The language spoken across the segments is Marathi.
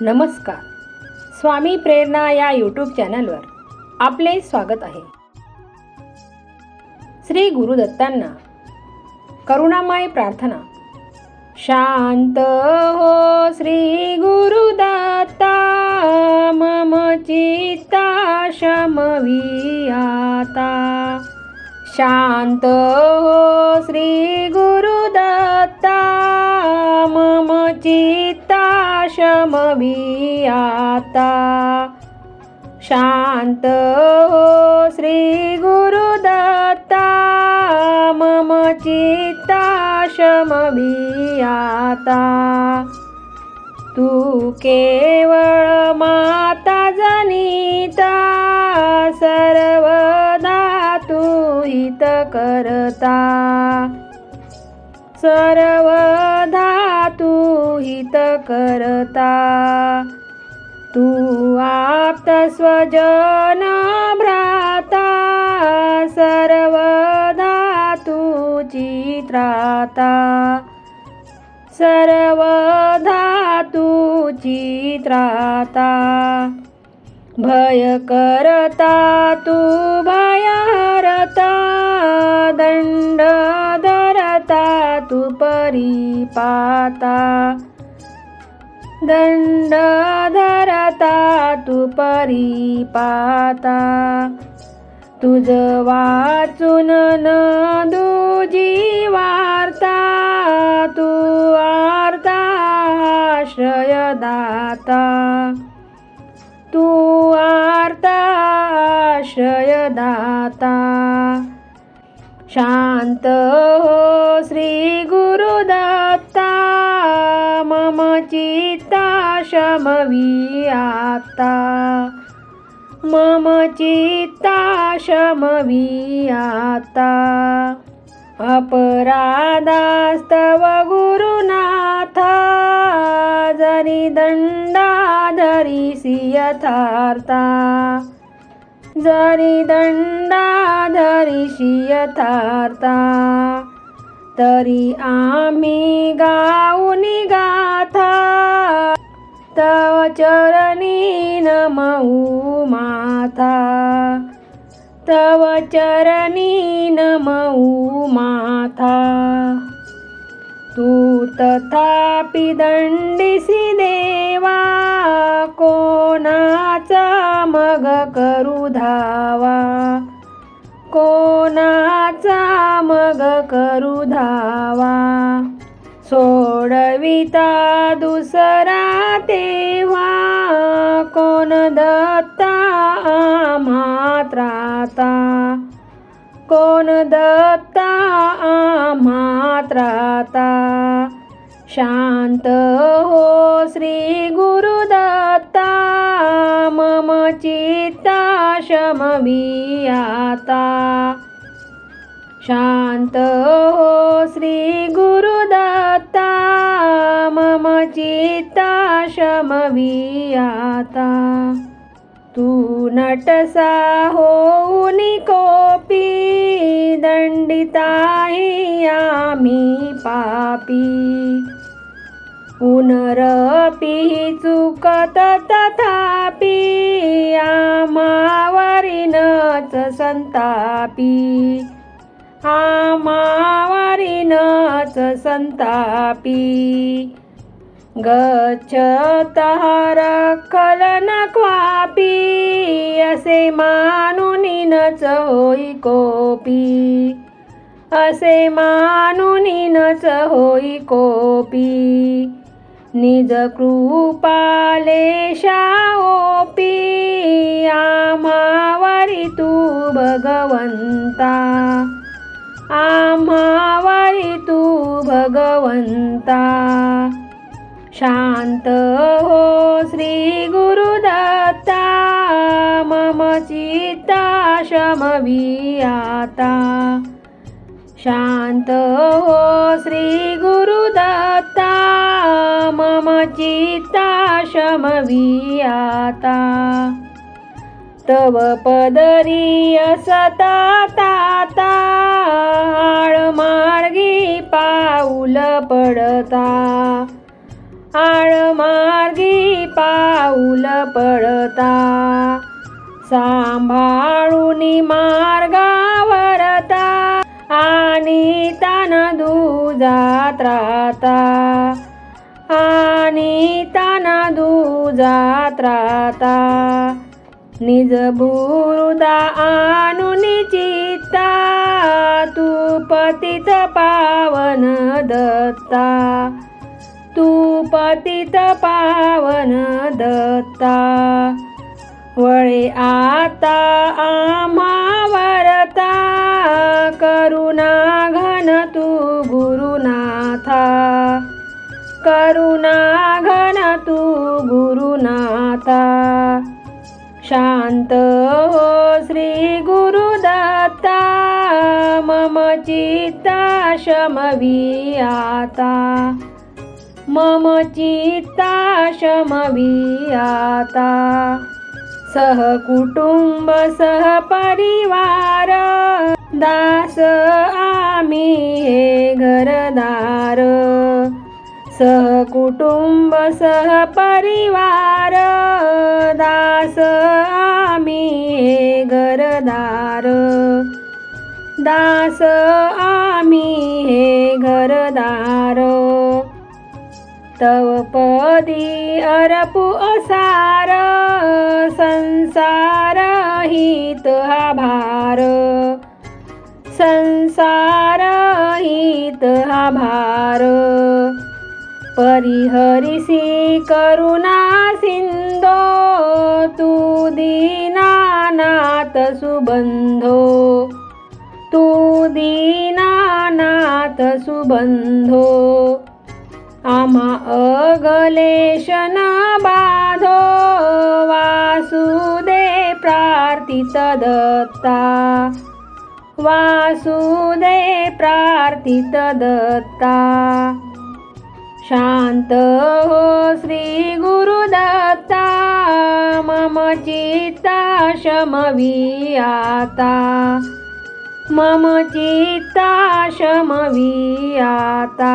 नमस्कार. स्वामी प्रेरणा या यूट्यूब चॅनलवर आपले स्वागत आहे. श्री गुरुदत्तांना करुणामय प्रार्थना. शांत हो श्री गुरुदत्ता मम चित्ता शमवियाता. शांत हो श्री गुरुदत्ता मम चित्ता शमवी आता. शांत हो श्री गुरुदत्ता. मम चित्ता शमवी आता. तू केवळ माता जनिता. सर्वदा तू हित करता. सर्व तू हित करता. तू आप्त स्वजन भ्राता सर्व तू चित्राता सर्व तू चित्राता भय करता तू भयहरता दंड सुपरी पाता दंड धरता तुपरी पाता तुझ वाचून न दुजी वार्ता तू आर्ता आश्रयदाता। तू आर्ता आश्रयदाता। शांत हो श्री गुरुदत्ता मम चित्ता शमवी आता मम चित्ता शमवी आता अपराधास्तव गुरुनाथा जरी दंडा धरिसी यथार्था। जरी दंडा धरिशी यथार्था तरी आम्ही गाऊनी गाथा. तव चरणी नमऊ माथा. तव चरणी नमऊ माथा. तू तथापि दंडिसी देवा करू धावा कोणाचा मग करू धावा सोडविता दुसरा तेव्हा. कोण दत्ता मात्राता? कोण दत्ता मात्राता? शांत हो श्री गुरुदत्ता. मम चित्ता शमवी आता शांत हो श्री गुरुदत्ता मम चित्ता शमवी आता तू नटसा होऊन कोपी दंडिताही आम्ही पापी। पुनरपि चुकत तथापि आमावरिनच संतापी. आमावरिनच संतापी. गच्छतः रखलन क्वापी असे मानुनीनच होई कोपी. असे मानुनीनच होई कोपी. निज कृपाले शाओपी आम्हावरी तू भगवंता. आम्हावरी तू भगवंता. शांत हो श्री गुरुदत्ता. मम चित्ता शमवी आता शांत हो श्री गुरुदत्ता. मम चित्ता शमवी आता तव पदरी असता ताता आळमार्गी पाऊल पडता. आळमार्गी पाऊल पडता. सांभाळून मार्गावरता आणि तान दुजात राहता. आणि ताना दुजात राहता. निज बुरुदा आणून चित्ता तू पतित पावन दत्ता. तू पतित पावन दत्ता. वळे आता आम्हा वरता करुणा घन तू गुरुनाथा. करुणा घन तू गुरुनाथा. शांत हो श्री गुरुदत्ता मम चित्ता शमवी आता मम चित्ता शमवी आता सह परिवार दास आम्ही हे घरदार. सहकुटुंब सह परिवार घरदार दास आम्ही हे घरदार. तव पदी अरपु असार. संसार हित हा भार. संसार हित हा भार. परिहरिसी करुणा सुबंधो। तू दीनानाथ सुबंधो। आम्हा अगलेशन बाधो। वासुदे प्रार्थित दत्ता वासुदे प्रार्थित दत्ता शांत हो श्री गुरुदत्ता। चित्ता शमवी आता मम चित्ता शमवी आता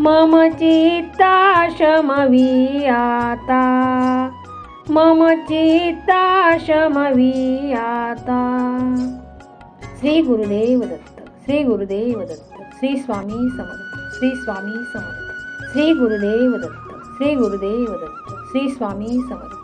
मम चित्ता शमवी आता मम चित्ता शमवी आता श्री गुरुदेव दत्त श्री गुरुदेव दत्त श्री स्वामी समर्थ श्री स्वामी समर्थ। श्री गुरुदेव दत्त श्री गुरुदेव दत्त श्री स्वामी समर्थ।